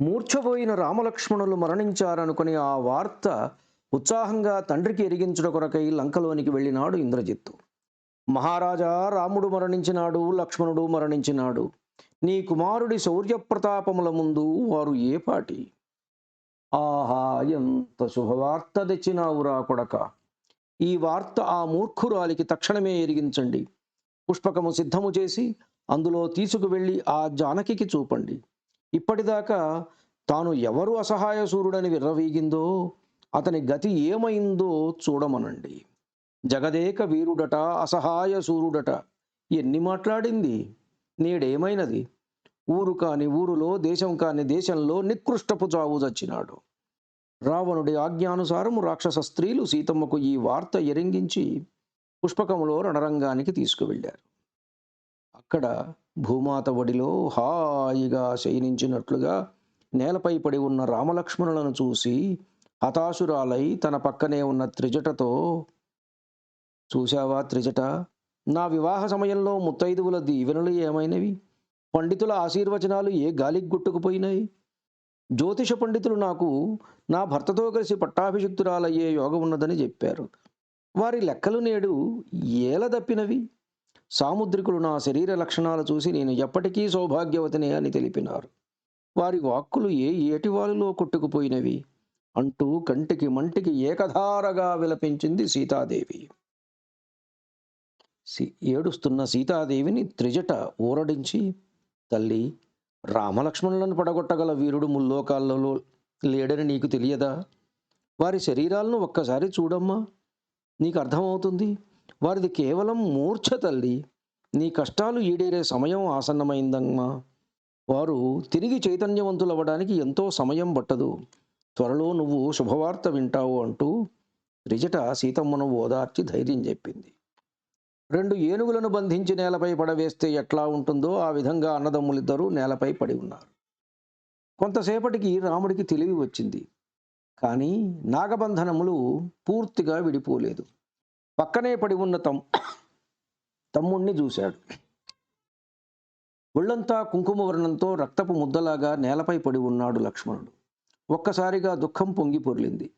మూర్ఛపోయిన రామలక్ష్మణులు మరణించారనుకుని ఆ వార్త ఉత్సాహంగా తండ్రికి ఎరిగించుట కొరకై లంకలోనికి వెళ్ళినాడు ఇంద్రజిత్తు. మహారాజా రాముడు మరణించినాడు లక్ష్మణుడు మరణించినాడు. నీ కుమారుడి శౌర్యప్రతాపముల ముందు వారు ఏ పాటి? ఆహా ఎంత శుభవార్త తెచ్చినావురా కొడక. ఈ వార్త ఆ మూర్ఖురాలికి తక్షణమే ఎరిగించండి. పుష్పకము సిద్ధము చేసి అందులో తీసుకువెళ్ళి ఆ జానకికి చూపండి. ఇప్పటిదాకా తాను ఎవరు అసహాయ సూర్యుడని విర్రవీగిందో అతని గతి ఏమైందో చూడమనండి. జగదేక వీరుడట అసహాయ సూర్యుడట ఎన్ని మాట్లాడింది? నేడేమైనది? ఊరు కాని ఊరులో దేశం కాని దేశంలో నికృష్టపు చావు చచ్చినాడు. రావణుడి ఆజ్ఞానుసారము రాక్షస స్త్రీలు సీతమ్మకు ఈ వార్త ఎరింగించి పుష్పకములో రణరంగానికి తీసుకువెళ్ళారు. అక్కడ భూమాత ఒడిలో హాయిగా శయనించినట్లుగా నేలపై పడి ఉన్న రామలక్ష్మణులను చూసి హతాశురాలై తన పక్కనే ఉన్న త్రిజటతో చూశావా త్రిజట? నా వివాహ సమయంలో ముత్తైదువుల దీవెనలు ఏమైనవి? పండితుల ఆశీర్వచనాలు ఏ గాలికి గుట్టుకుపోయినాయి? జ్యోతిష పండితులు నాకు నా భర్తతో కలిసి పట్టాభిషిక్తురాలయ్యే యోగం ఉన్నదని చెప్పారు. వారి లెక్కలు నేడు ఏల దప్పినవి సాముద్రికులు నా శరీర లక్షణాలు చూసి నేను ఎప్పటికీ సౌభాగ్యవతినే అని తెలిపినారు. వారి వాక్కులు ఏ ఏటివాలులో కొట్టుకుపోయినవి? అంటూ కంటికి మంటికి ఏకధారగా విలపించింది సీతాదేవి. సీ- ఏడుస్తున్న సీతాదేవిని త్రిజట ఊరడించి తల్లి రామలక్ష్మణులను పడగొట్టగల వీరుడు ముల్లోకాలలో లేడని నీకు తెలియదా? వారి శరీరాలను ఒక్కసారి చూడమ్మా. నీకు అర్థమవుతుంది? వారిది కేవలం మూర్ఛ తల్లి. నీ కష్టాలు ఈడేరే సమయం ఆసన్నమైందమ్మా. వారు తిరిగి చైతన్యవంతులవ్వడానికి ఎంతో సమయం పట్టదు. త్వరలో నువ్వు శుభవార్త వింటావు అంటూ రిజట సీతమ్మను ఓదార్చి ధైర్యం చెప్పింది. రెండు ఏనుగులను బంధించి నేలపై పడవేస్తే ఎట్లా ఉంటుందో ఆ విధంగా అన్నదమ్ములిద్దరూ నేలపై పడి ఉన్నారు. కొంతసేపటికి రాముడికి తెలివి వచ్చింది. కానీ నాగబంధనములు పూర్తిగా విడిపోలేదు. పక్కనే పడి ఉన్న తమ్ తమ్ముణ్ణి చూశాడు. ఒళ్ళంతా కుంకుమ వర్ణంతో రక్తపు ముద్దలాగా నేలపై పడి ఉన్నాడు లక్ష్మణుడు. ఒక్కసారిగా దుఃఖం పొంగి పొర్లింది.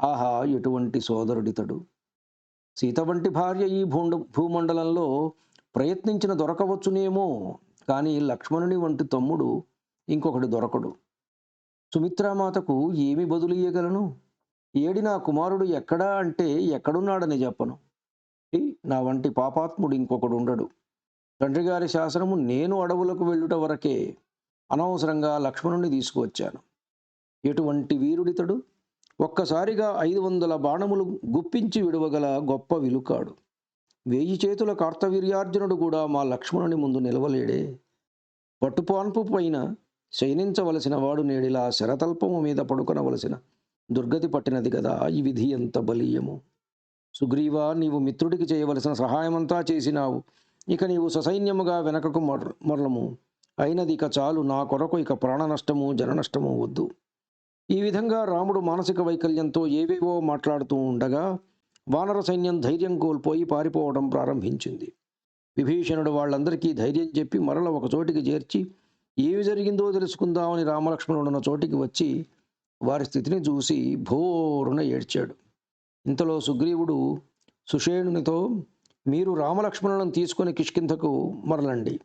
ఆహా ఎటువంటి సోదరుడితడు? సీత వంటి భార్య ఈ భూండ భూమండలంలో ప్రయత్నించిన దొరకవచ్చునేమో కానీ లక్ష్మణుని వంటి తమ్ముడు ఇంకొకటి దొరకడు. సుమిత్రామాతకు ఏమి బదులు ఇయ్యగలను? ఏడి నా కుమారుడు ఎక్కడా అంటే ఎక్కడున్నాడని చెప్పను. నా వంటి పాపాత్ముడు ఇంకొకడు ఉండడు. తండ్రి గారి శాసనము నేను అడవులకు వెళ్ళుట వరకే అనవసరంగా లక్ష్మణుని తీసుకువచ్చాను. ఎటువంటి వీరుడితడు? ఒక్కసారిగా ఐదు వందల బాణములు గుప్పించి విడవగల గొప్ప విలుకాడు. వేయి చేతుల కార్తవీర్యార్జునుడు కూడా మా లక్ష్మణుని ముందు నిలవలేడే. పట్టుపాన్పు పైన శయనించవలసిన వాడు నేడిలా శరతల్పము మీద పడుకొనవలసిన దుర్గతి పట్టినది కదా ఈ విధి ఎంత బలీయము. సుగ్రీవా నీవు మిత్రుడికి చేయవలసిన సహాయమంతా చేసినావు. ఇక నీవు ససైన్యముగా వెనకకు మర మరలము. అయినది ఇక చాలు నా కొరకు ఇక ప్రాణ నష్టము జన నష్టము వద్దు. ఈ విధంగా రాముడు మానసిక వైకల్యంతో ఏవేవో మాట్లాడుతూ ఉండగా వానర సైన్యం ధైర్యం కోల్పోయి పారిపోవడం ప్రారంభించింది. విభీషణుడు వాళ్ళందరికీ ధైర్యం చెప్పి మరల ఒక చోటికి చేర్చి ఏమి జరిగిందో తెలుసుకుందామని రామలక్ష్మణుడున్న చోటికి వచ్చి వారి స్థితిని చూసి భోరున ఏడ్చాడు. ఇంతలో సుగ్రీవుడు సుషేణునితో మీరు రామలక్ష్మణులను తీసుకుని కిష్కింధకు మరలండి.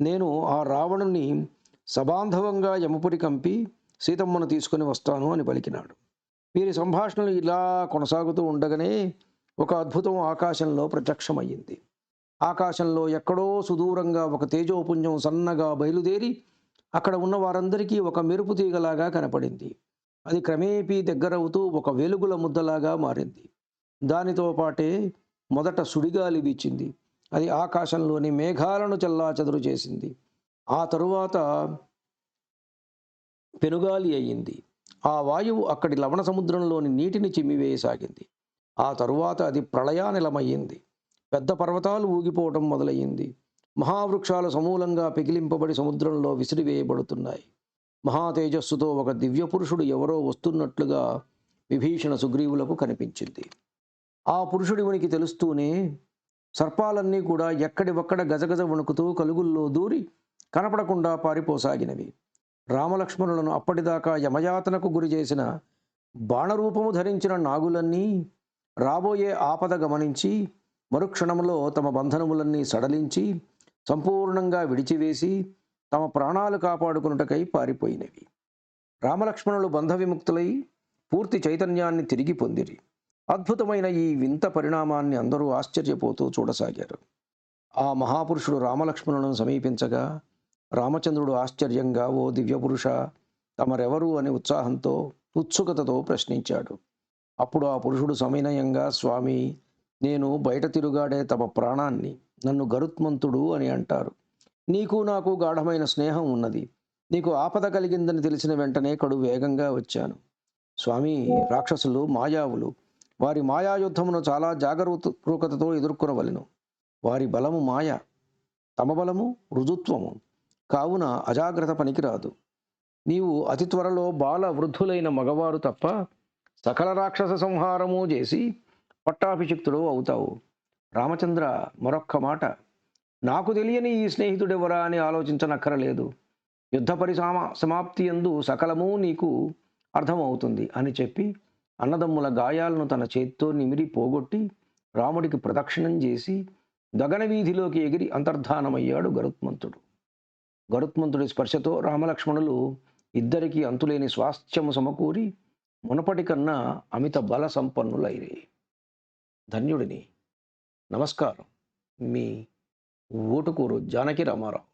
నేను ఆ రావణుని సబాంధవంగా యమపురి కంపి సీతమ్మను తీసుకుని వస్తాను అని పలికినాడు. వీరి సంభాషణలు ఇలా కొనసాగుతూ ఉండగానే ఒక అద్భుతం ఆకాశంలో ప్రత్యక్షమయ్యింది. ఆకాశంలో ఎక్కడో సుదూరంగా ఒక తేజోపుంజం సన్నగా బయలుదేరి అక్కడ ఉన్న వారందరికీ ఒక మెరుపు తీగలాగా కనపడింది. అది క్రమేపీ దగ్గరవుతూ ఒక వెలుగుల ముద్దలాగా మారింది. దానితో పాటే మొదట సుడిగాలి వీచింది. అది ఆకాశంలోని మేఘాలను చెల్లాచెదురు చేసింది. ఆ తరువాత పెనుగాలి అయ్యింది. ఆ వాయువు అక్కడి లవణ సముద్రంలోని నీటిని చిమ్మివేయసాగింది. ఆ తరువాత అది ప్రళయానిలమయ్యింది. పెద్ద పర్వతాలు ఊగిపోవటం మొదలయ్యింది. మహావృక్షాలు సమూలంగా పెగిలింపబడి సముద్రంలో విసిరివేయబడుతున్నాయి. మహాతేజస్సుతో ఒక దివ్య పురుషుడు ఎవరో వస్తున్నట్లుగా విభీషణ సుగ్రీవులకు కనిపించింది. ఆ పురుషుడి ఉనికి తెలుస్తూనే సర్పాలన్నీ కూడా ఎక్కడి ఒక్కడ గజగజ వణుకుతూ కలుగుల్లో దూరి కనపడకుండా పారిపోసాగినవి. రామలక్ష్మణులను అప్పటిదాకా యమయాతనకు గురి చేసిన బాణరూపము ధరించిన నాగులన్నీ రాబోయే ఆపద గమనించి మరుక్షణంలో తమ బంధనములన్నీ సడలించి సంపూర్ణంగా విడిచివేసి తమ ప్రాణాలు కాపాడుకున్నటకై పారిపోయినవి. రామలక్ష్మణులు బంధ విముక్తులై పూర్తి చైతన్యాన్ని తిరిగి పొందిరి. అద్భుతమైన ఈ వింత పరిణామాన్ని అందరూ ఆశ్చర్యపోతూ చూడసాగారు. ఆ మహాపురుషుడు రామలక్ష్మణులను సమీపించగా రామచంద్రుడు ఆశ్చర్యంగా ఓ దివ్యపురుష తమరెవరు? అని ఉత్సాహంతో ఉత్సుకతతో ప్రశ్నించాడు. అప్పుడు ఆ పురుషుడు సవినయంగా స్వామి నేను బయట తిరుగాడే తమ ప్రాణాన్ని నన్ను గరుత్మంతుడు అని అంటారు. నీకు నాకు గాఢమైన స్నేహం ఉన్నది. నీకు ఆపద కలిగిందని తెలిసిన వెంటనే కడు వేగంగా వచ్చాను. స్వామి రాక్షసులు మాయావులు వారి మాయాయుద్ధమును చాలా జాగరూకతతో ఎదుర్కొనవలెను. వారి బలము మాయ తమ బలము రుజుత్వము కావున అజాగ్రత్త పనికిరాదు. నీవు అతి త్వరలో బాల వృద్ధులైన మగవారు తప్ప సకల రాక్షస సంహారము చేసి పట్టాభిషిక్తుడు అవుతావు. రామచంద్ర మరొక్క మాట. నాకు తెలియని ఈ స్నేహితుడెవరా అని ఆలోచించనక్కరలేదు. యుద్ధ పరిసామ సమాప్తి ఎందు సకలము నీకు అర్థమవుతుంది అని చెప్పి అన్నదమ్ముల గాయాలను తన చేత్తో నిమిరి పోగొట్టి రాముడికి ప్రదక్షిణం చేసి గగన వీధిలోకి ఎగిరి అంతర్ధానమయ్యాడు గరుత్మంతుడు. గరుత్మంతుడి స్పర్శతో రామలక్ష్మణులు ఇద్దరికీ అంతులేని స్వాస్థ్యము సమకూరి మునపటి కన్నా అమిత బల సంపన్నులైరే. ధన్యుడిని. నమస్కారం. మీ ఊటుకూరు జానకి రామారావు.